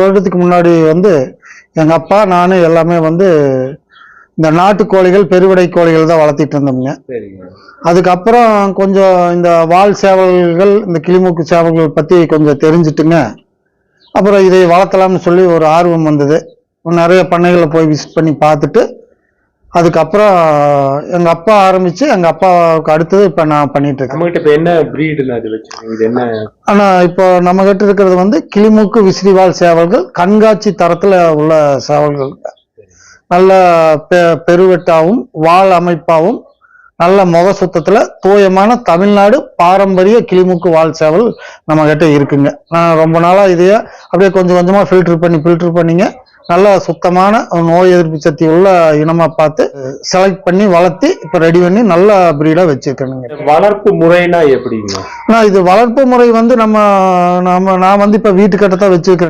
வருடத்துக்கு முன்னாடி வந்து எங்கள் அப்பா நான் எல்லாமே வந்து இந்த நாட்டு கோழிகள் பெருவிடை கோழிகள் தான் வளர்த்திட்டு இருந்தோம்ங்க. அதுக்கப்புறம் கொஞ்சம் இந்த வால் சேவல்கள் இந்த கிளிமூக்கு சேவல்கள் பற்றி கொஞ்சம் தெரிஞ்சுட்டுங்க. அப்புறம் இதை வளர்த்தலாம்னு சொல்லி ஒரு ஆர்வம் வந்தது. நிறைய பண்ணைகளில் போய் விசிட் பண்ணி பார்த்துட்டு அதுக்கப்புறம் எங்கள் அப்பா ஆரம்பித்து எங்கள் அப்பாவுக்கு அடுத்தது இப்போ நான் பண்ணிட்டு இருக்கேன். இப்ப என்ன பிரீடுன்னு அது வச்சிருக்கீங்க? என்ன? ஆனால் இப்போ நம்ம கிட்ட இருக்கிறது வந்து கிளிமூக்கு விசிறிவால் சேவல்கள் கண்காட்சி தரத்தில் உள்ள சேவல்கள். நல்ல பெ பெருவெட்டாவும் வால் அமைப்பாகவும் நல்ல முக சுத்தத்தில் தூயமான தமிழ்நாடு பாரம்பரிய கிளிமூக்கு வால் சேவல் நம்ம கிட்ட இருக்குங்க. நான் ரொம்ப நாளாக இதையே அப்படியே கொஞ்சம் கொஞ்சமாக ஃபில்டர் பண்ணி ஃபில்டர் பண்ணிங்க. நல்ல சுத்தமான நோய் எதிர்ப்பு சக்தி உள்ள இனமாக பார்த்து செலக்ட் பண்ணி வளர்த்தி இப்போ ரெடி பண்ணி நல்ல ப்ரீடாக வச்சுருக்கேனுங்க. வளர்ப்பு முறைனா எப்படிங்க? இது வளர்ப்பு முறை வந்து நம்ம நம்ம நான் வந்து இப்போ வீட்டுக்கிட்ட தான் வச்சிருக்கிறேன்